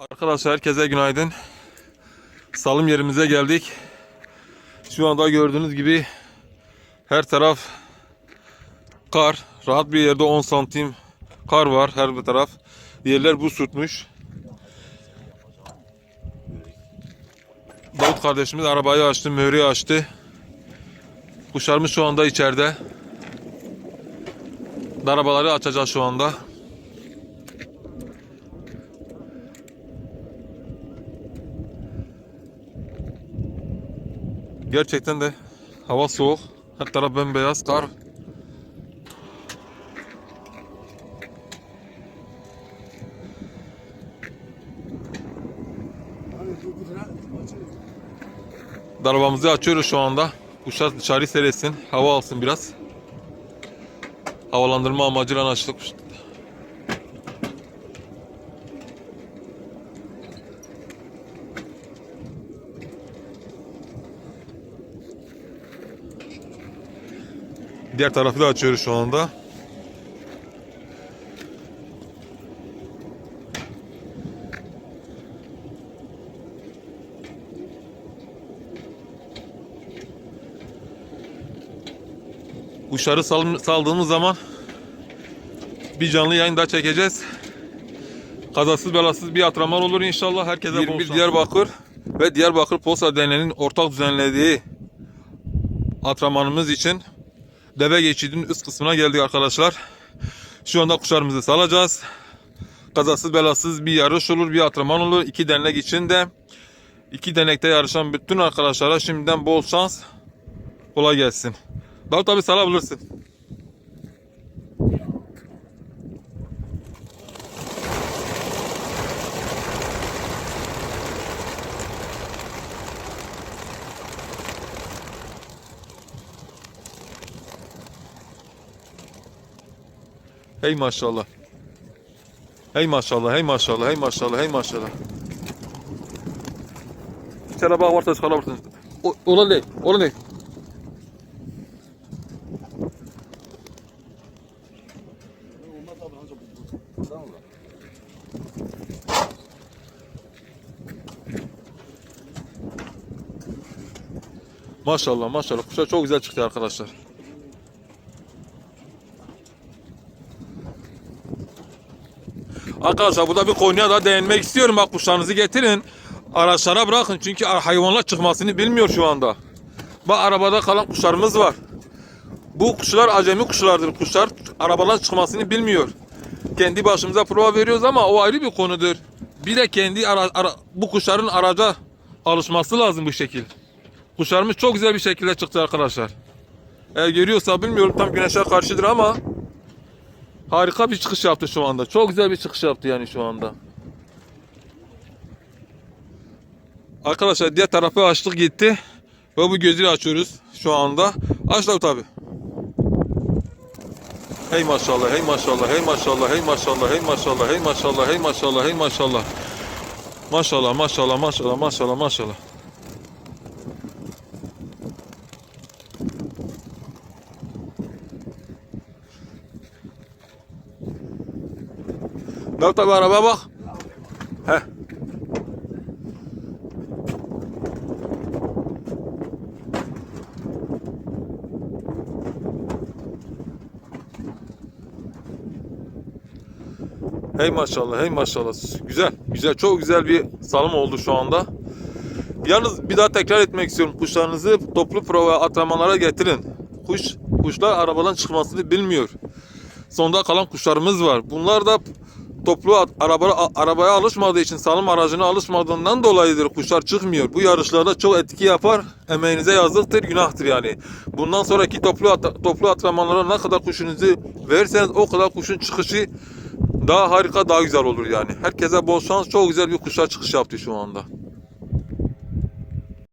Arkadaşlar herkese günaydın. Salım yerimize geldik. Şu anda gördüğünüz gibi her taraf kar. Rahat bir yerde 10 santim kar var her bir taraf. Yerler buz tutmuş. Davut kardeşimiz arabayı açtı, möhürü açtı. Kuşlarımız şu anda içeride. Arabaları açacağız şu anda. Gerçekten de hava soğuk. Her taraf bembeyaz kar. Arabamızı açıyoruz şu anda. Kuşlar dışarı seyretsin. Hava alsın biraz. Havalandırma amacıyla açtık. Diğer tarafı da açıyoruz şu anda. Kuşları sal- saldığımız zaman bir canlı yayın daha çekeceğiz. Kazasız belasız bir atraman olur inşallah. Herkese bol şans. Diyarbakır ve Diyarbakır Posta Derneği'nin ortak düzenlediği atramanımız için deve geçidinin üst kısmına geldik arkadaşlar. Şu anda kuşlarımızı salacağız. Kazasız belasız bir yarış olur, bir atraman olur. İki dernek için de iki denekte yarışan bütün arkadaşlara şimdiden bol şans. Kolay gelsin. Davut abi salabilirsin. Hey maşallah. Hey maşallah, hey maşallah, hey maşallah, hey maşallah. İçeri bak varsa çıkarabilirsin. O, olan değil, olan değil. Maşallah maşallah kuşlar çok güzel çıktı arkadaşlar. Arkadaşlar burada bir konuya da değinmek istiyorum. Bak kuşlarınızı getirin. Araçlara bırakın çünkü hayvanlar çıkmasını bilmiyor şu anda. Bak arabada kalan kuşlarımız var. Bu kuşlar acemi kuşlardır. Kuşlar arabadan çıkmasını bilmiyor. Kendi başımıza prova veriyoruz ama o ayrı bir konudur. Bir de kendi ara, ara- bu kuşların araca alışması lazım bu şekil. Kuşlarımız çok güzel bir şekilde çıktı arkadaşlar. Eğer görüyorsa bilmiyorum tam güneşe karşıdır ama harika bir çıkış yaptı şu anda. Çok güzel bir çıkış yaptı yani şu anda. Arkadaşlar diğer tarafı açtık gitti. Ve bu gözleri açıyoruz şu anda. Aç Davut abi. Hey maşallah, hey maşallah, hey maşallah, hey maşallah, hey maşallah, hey maşallah, hey maşallah, hey maşallah. Maşallah, maşallah, maşallah, maşallah, maşallah. Davut abi arabaya bak. Heh. Hey maşallah, hey maşallah. Güzel, güzel, çok güzel bir salım oldu şu anda. Yalnız bir daha tekrar etmek istiyorum. Kuşlarınızı toplu prova atlamalara getirin. Kuş, kuşlar arabadan çıkmasını bilmiyor. Sonda kalan kuşlarımız var. Bunlar da toplu araba, arabaya alışmadığı için salım aracına alışmadığından dolayıdır kuşlar çıkmıyor. Bu yarışlarda çok etki yapar. Emeğinize yazıktır, günahtır yani. Bundan sonraki toplu at- toplu atlamalara ne kadar kuşunuzu verirseniz o kadar kuşun çıkışı daha harika, daha güzel olur yani. Herkese bol şans. Çok güzel bir kuşlar çıkış yaptı şu anda.